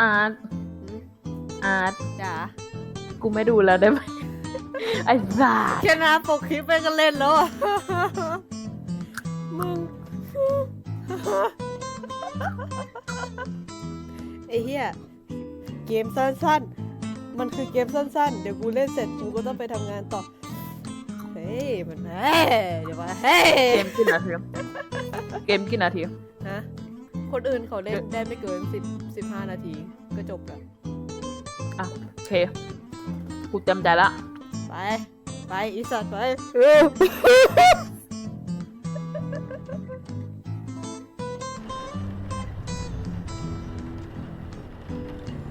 อาร์ตหืมอาร์ตจ๋ากูไม่ดูแล้วได้ไหมไอ้บ้าแค่หน้าปกคลิปไปก็เล่นแล้วอะมึงไอ้เหี้ยเกมสั้นๆ มันคือเกมสั้นๆ เดี๋ยวกูเล่นเสร็จกูก็ต้องไปทำงานต่อ เฮ้ย มันเฮ้ยเดี๋ยวมาเฮ้ยเกมกี่นาทีเกมกี่นาทีฮะ คนอื่นเขาเล่นได้ไม่เกินสิบสิบห้านาทีก็จบแล้ว อะโอเค กูจำใจละ ไป ไปอีสัตว์ไป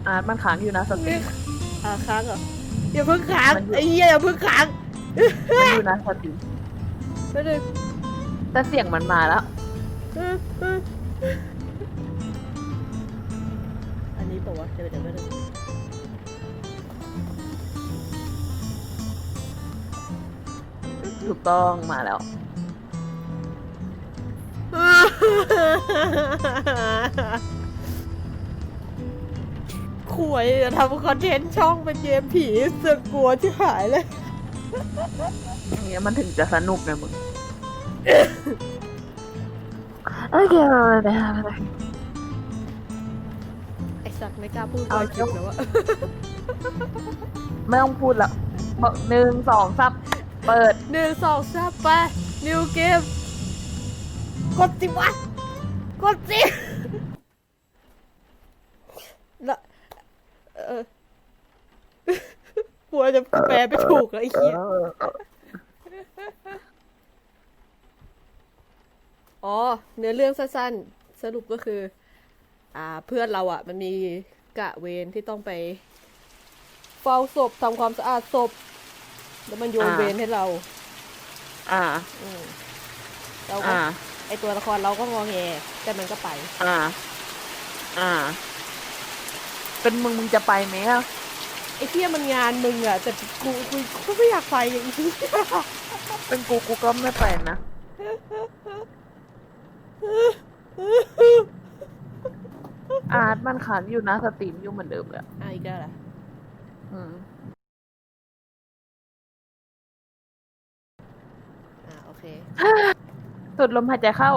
อาร์ตมันค้างอยู่นะสตรีมอ่าค้างเหรออย่าเพิ่งค้างมันอยู่ ไอ้เหี้ยอย่าเพิ่งค้างมันอยู่นะสตรีมไม่ได้แต่เสียงมันมาแล้วอันนี้บอ กว่าเดี๋ยวเดี๋ยวเดี๋ยวถูกต้องมาแล้ว ขวยจะทำคอนเทนต์ช่องเป็นเกมผีเสือกกลัวที่หายเลยอย่างเงี้ยมันถึงจะสนุกนะมึงโอเคเลยนะไอสัตว์ ไม่กล้าพูดเอาไปคลิปแล้วอะไม่ต้องพูดละบอกหนึ่งสองสามเปิดหนึ่งสองสามไป นิวเกม กดสิวะ กดสิละเออกลัวจะแปลไม่ถูกแล้วไอ้เหี้ยอ๋อ เนื้อเรื่องสั้นๆ สรุปก็คืออ่า เพื่อนเราอะ่ะ มันมีกะเวรที่ต้องไปเฝ้าศพทำความสะอาดศพ แล้วมันโยนอ่า เวรให้เรา อ่า อืมเราก็อ่า ไอตัวละครเราก็งอแงแต่มันก็ไป อ่า อ่า เป็นมึงมึงจะไปไหมอะไอเที่ยมันงานมึงอะแต่กูกูกูไม่อยากไปอย่างนี้ เป็นกูกูก็ไม่ไปนะ อาร์ตมันค้างอยู่นะสตรีมอยู่เหมือนเดิมเลยอะอะอีกแล้วล่ะอืมอ่าโอเค สุดลมหายใจเข้า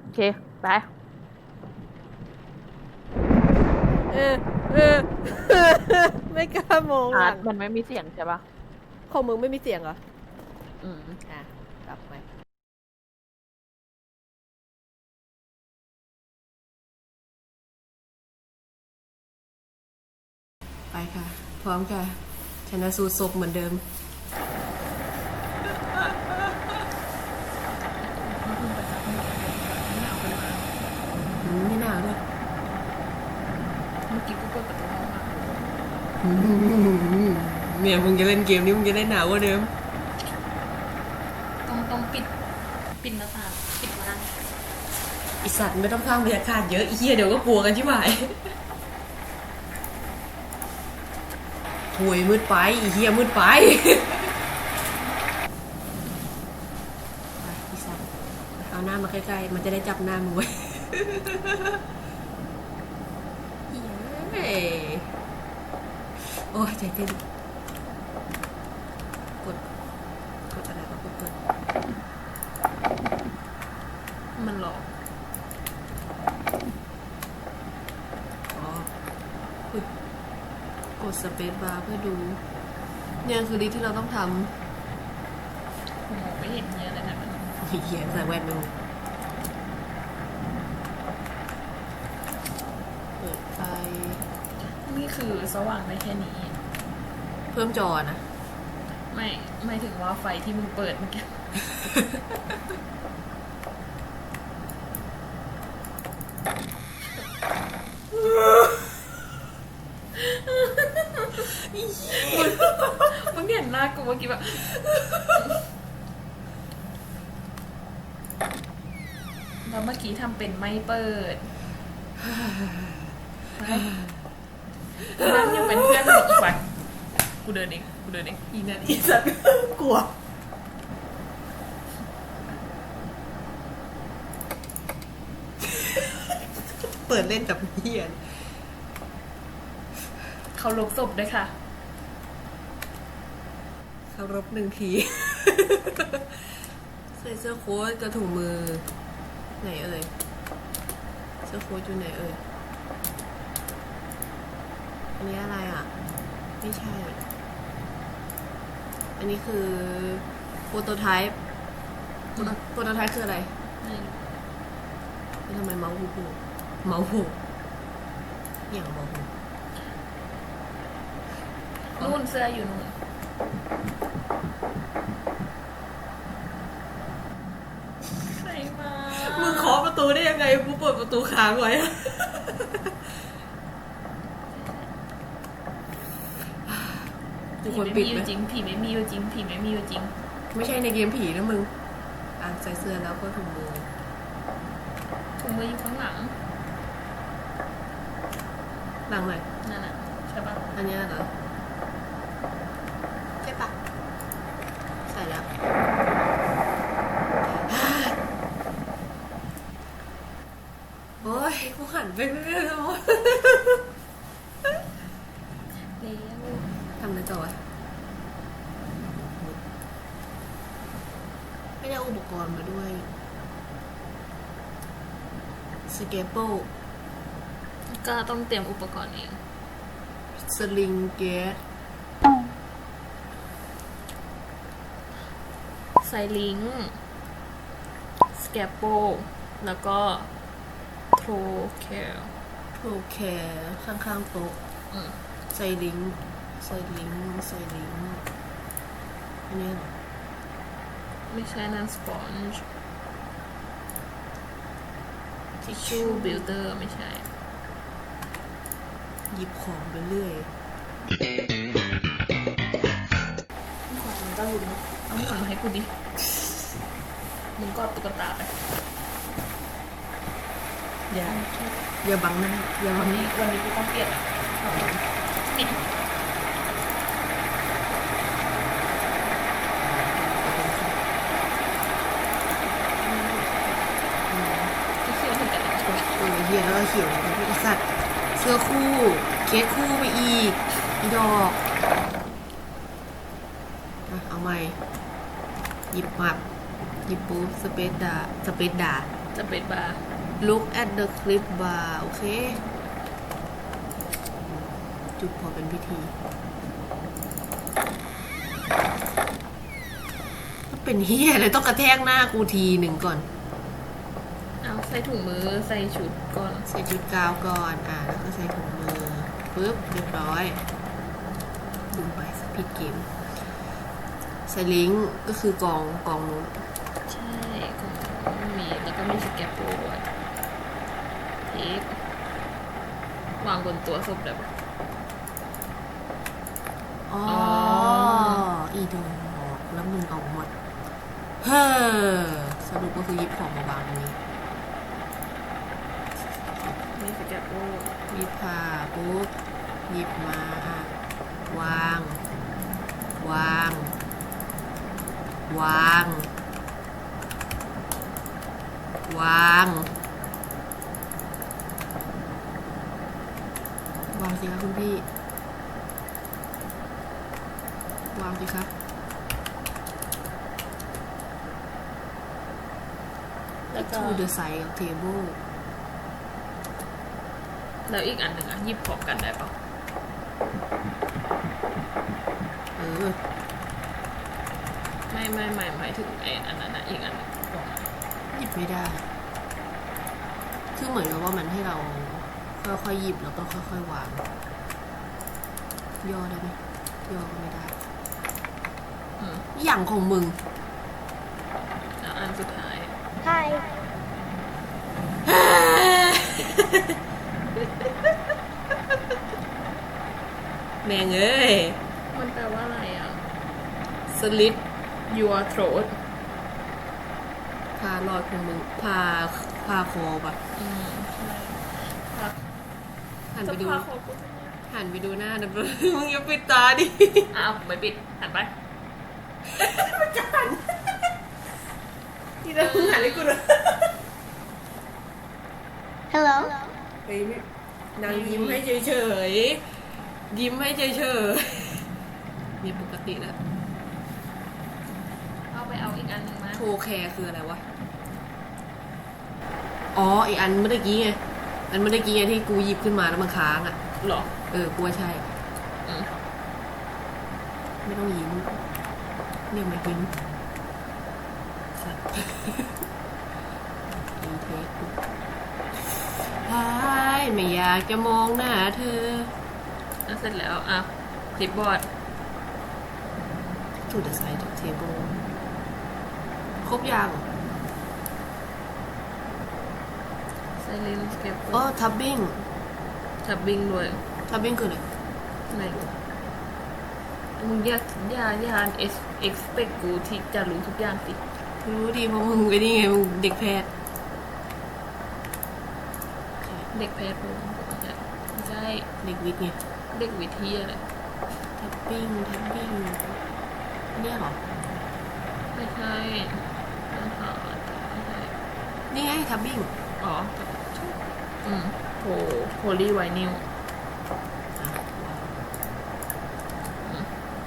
โอเค ไป เออเออ ไม่กล้ามองหอาลัร์ตงมันไม่มีเสียงใช่ปะของมึงไม่มีเสียงเหรอ อืม อะ ไปค่ะ พร้อมค่ะชนะสูตรศพเหมือนเดิม ไม่หนาวด้วยเมื่อกี้กูเปิดประตูห้องมาเนี่ยมึงจะเล่นเกมนี้มึงจะได้หนาวกว่าเดิม ต้องต้องปิด ปิดหน้าต่างปิดม่าน อีสัตว์ไม่ต้องข้างบรรยากาศเยอะอีเหี้ยเดี๋ยวก็กลัวกันใช่หม ถวยมืดไปอีเหี้ยมืดไปอีสัตว์เอาหน้ามาใกล้ๆ มันจะได้จับหน้ามึงไว้เย้โอ้ยใจเต้นกด กดอะไรก็กดกด มันหลอก อ๋ออุ๊ยกดส เปซบาร์เพื่อดู เนี่ยคือลิสต์ที่เราต้องทผมมองไม่เห็นเนี่ยอะไรนะมันำเขียนใส่แว่นดูเปิดไฟนี่คือสว่างได้แค่นี้ เพิ่มจอนะ ไม่ ไม่ถึงว่าไฟที่มึงเปิดเมื่อกี้ มึง เห็นหน้ากูเมื่อกี้แบบแล้วเมื่อกี้ทำเป็นไม่เปิดไปนั่งอยู่เป็นเพื่อนหนูอีกวันกูเดินเอง กูเดินเอง อีนั่นอีสัตว์กลัวปิดเล่นกับเฮียนเขาลบศพด้วยค่ะเคา รพหนึ่งที ใส่เสื้อโค้ทกระถุงมือ ไหนเอ่ย เสื้อโค้ทอยู่ไหนเอ่ย อันนี้อะไรอะ ไม่ใช่ อันนี้คือโปรโตไทป์โปรโตไทป์คืออะไรแล้วทำไมเมาส์หูหูเมาส์หูอย่างเมาส์หูนู่นเสื้ออยู่นู่นใครมา มึงเคาะประตูได้ยังไงกูเปิดประตูค้างไว้อะทุผีกคนไม่ปิมีดอไหมยู่จริง ผีไม่มีอยู่จริง ผีไม่มีอยู่จริง ไม่ใช่ในเกมผีนะมึง อะใส่เสื้อแล้วก็ถุงมือถุงมืออยู่ข้างหลัง หลังหน่อยนั่นน่ะใช่ปะอันเนี้ยเหรอ ใช่ปะใส่แล้ว โอ้ย กูหันไปไม่ได้แล้วะ แล้ว ทำอะไรต่อวะไม่ได้เอาอุปก รณ์มาด้วยสเกปเปิลก็ต้องเตรียมอุปกรณ์เอง สลิงเกตไซลิงสแกปโปแล้วก็โทรแคลโอเคข้างๆโต๊ะอืมใส่ลิงก์ใส่ลิงก์ใส่ลิงก์อันนี้เหรอ ไม่ใช่นั่นสปอนจ์ทิชชู่บิลเตอร์ไม่ใช่ หยิบของไปเรื่อยของมันก็ลุ้นเอาของมาให้กูดิ มึงก็ตุ๊กตาไป อย่า อย่าบังหน้าอย่าบังหน้าวันนี้กูต้องเปลี่ยนอะปิดที่เชื่อถึงกันเลย เออเฮีย แล้วก็เขียวไอ้สัตว์เสื้อคู่เคสคู่ไปอีกอีดอกอะเอาใหม่หยิบมับหยิบปุ๊บสเปซดาสเปซดาจะเป็นบาร์ look at the clip bar โอเค จุดพอเป็นพิธีเป็นเฮียเลยต้องกระแทกหน้ากูทีหนึ่งก่อนเอาใส่ถุงมือใส่ชุดก่อน ใส่จุดกาวก่อนอ่าแล้วก็ใส่ถุงมือปึ๊บเรียบร้อยดึงไปสปิดเกมใส่ลิงก์ก็คือกองกองนู้นใช่ของมีแล้วก็มีสแกปโปรด้วยเทปวางบนตัวศพเลยปะอ๋ออ๋ออีดอกแล้วมึงเอาหมด เฮ้อสรุปก็คือหยิบของมาวางอัน นี้มีสแกปโปรหยิบผ้าปุ๊บหยิบมาอะ วาง วาง วาง วาง วางสิครับคุณพี่ วางสิครับแล้วก็ to the side of table แล้วอีกอันหนึ่งอะหยิบพร้อมกันได้ปะเออไม่ไม่ไม่หมายถึงไอ้อันนั้นนะอีกอันหนึ่งตรงนั้นหยิบไม่ได้ คือเหมือนกับว่ามันให้เราค่อยๆหยิบแล้วก็ค่อยๆวางย่อได้ไหมย่อก็ไม่ได้ อืมอย่างของมึง แล้วอันสุดท้าย Hi. แม่งเอ้ย มันแปลว่าอะไรอะสลิด your throat พาลอยของมึงพาพาคอปะอืมใช่พักหันจะไปดูพาขอกูจะเนี่ยหันไปดูหน้านะมึงอย่าปิดตาดิ อ้าวไม่ปิด หันไปนี่นะมึงหันให้กูดู Hello. เฮ้ยไม่นางยิ้มให้เฉยๆ ยิ้มให้เฉยๆนี่ปกติแล้วเอาไปเอาอีกอันหนึ่งมาโทรแคร์คืออะไรวะ อ๋ออีกอันเมื่อกี้ไง อันเมื่อกี้ไงที่กูหยิบขึ้นมาแล้วมันค้างอะ หรอ เออกูว่าใช่อืมไม่ต้องยิ้มเรียกมายิ้มสัตว์อีเทคไอ้ ไม่อยากจะมองหน้าเธออะเสร็จแล้ว อะคลิปบอร์ด to the side of table ครบยังไซเลนสเก็ปอ๋อทับบิ้งทับบิงด้วยทับบิ้งคืออะไรไม่รู้มึงอย่าอย่าอย่าเอ็กเอ็กซ์เพกูที่จะรู้ทุกอย่างสิ รู้ดีเพราะมึงไอ้นี่ไงมึงเด็กแพทย์ เด็กแพทย์ผมไม่ใช่ไม่ใช่เด็กวิทย์ไงเด็กวิทยาเลยทับบิ้งทับบิ้งเนี่ยเหรอไม่ใช่ไม่ใช่ไม่ใช่นี่ไงทับบิ้งอ๋ออืมโพโพลีไวนิล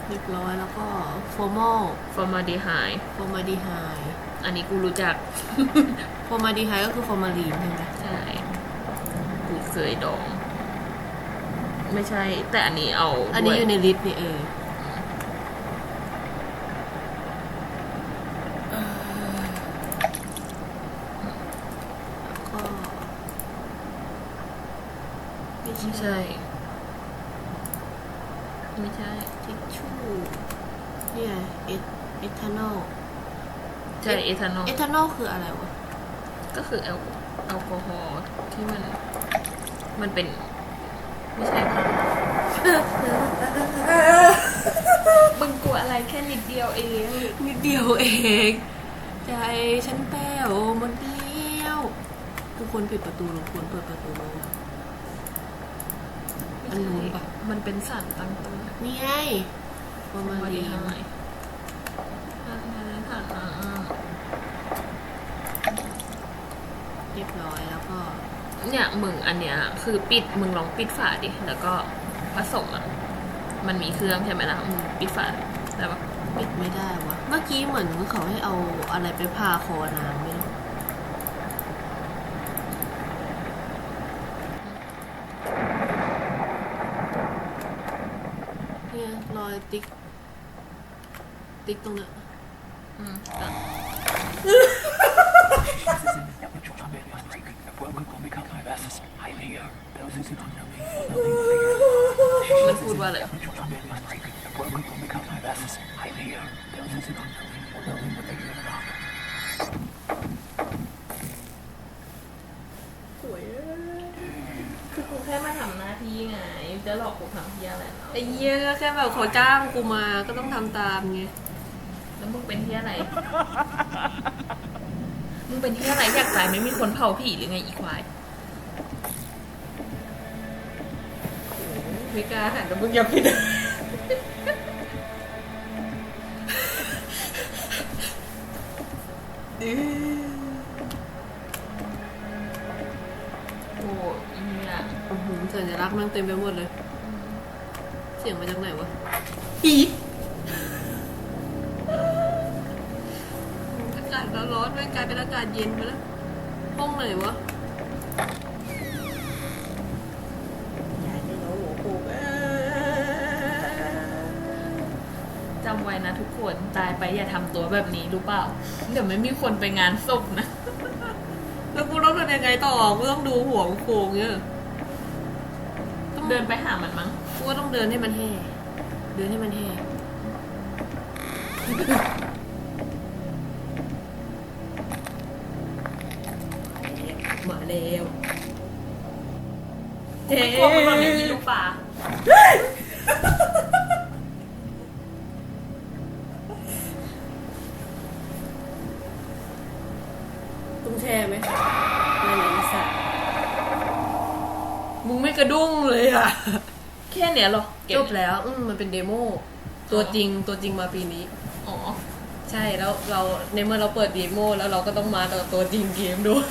เรียบร้อยแล้วก็ formal ฟอร์มาดีไฮ formaldehyde อันนี้กูรู้จัก formaldehyde ก็คือ formalin ใช่ไหมใช่กู เคยดอง ไม่ใช่ แต่อันนี้เอาอันนี้ด้วยอยู่ในลิสต์นี่เออ ก็ไม่ไม่ใช่ใช่ ไม่ใช่ ทิชชู่เนี่ยเอทเอทานอลใช่เอทานอลเอทานอลคืออะไรวะ ก็คือแอลแอลกอฮอล์ที่มัน มันเป็น ไม่ใช่ค่ะมึงกลัวอะไรแค่นิดเดียวเอง นิดเดียวเอง ใจฉันแป้วหมดเดียวทุกคนปิดประตูทุกคนเปิดประตูมาอันนู้นปะมันเป็นสารตั้งต้นนี่ไงประมาณมาดีนี้หายผ่านผ่านผ่านอ่าเรียบร้อยแล้วก็ เนี่ยมึงอันเนี้ยคือปิดมึงลองปิดฝาดิแล้วก็ผสมอะมันมีเครื่องใช่ไหมล่ะอืมปิดฝาได้ปะปิดไม่ได้วะเมื่อกี้เหมือนเขาให้เอาอะไรไปพาคอนางไม่รู้เนี่ยรอยติ๊ก ติ๊กตรงเนี้ยอืม มันพูดว่าอะไร Which one of it must break? What will become my best? I fear those who don't know me. Knowing what they hear about. สวยอะคือกูแค่มาทำหน้าที่ไงจะหลอกกูทำที่อะไรเนาะไอ้เหี้ยก็แค่แบบเขาจ้างกูมาก็ต้องทำตามไงแล้วมึงเป็นที่อะไร มึงเป็นที่อะไรอยากตายไม่มีคนเผาผีหรือไงอีควาย ไม่กล้าหันแต่มึงอย่าผิดโอ้ยเนี่ยอื้อหือสัญลักษณ์แมันเต็มไปหมดเลย เสียงมาจากไหนวะอีอากาศร้อนๆไม่งกลายเป็นอากาศเย็นไปแล้ว ห้องไหนวะ จำไว้นะทุกคนตายไปอย่าทำตัวแบบนี้รู้เปล่า เดี๋ยวไม่มีคนไปงานศพนะ แล้วกูต้องทำยังไงต่อ กูต้องดูหัวโขกเนี่ยต้องเดินไปหามันมั้ง กูก็ต้องเดินให้มันแห่เดินให้มันแห่มาแล้วเจ๊พวกมันแบบนี้ลูกป่า เนี้ยเหรอเก็จบแล้วอืมมันเป็นเดโมตัวจริงตัวจริงมาปีนี้ อ๋อ ใช่แล้วเราในเมื่อเราเปิดเดโมแล้วเราก็ต้องมาตัวตัวจริงเกมด้วย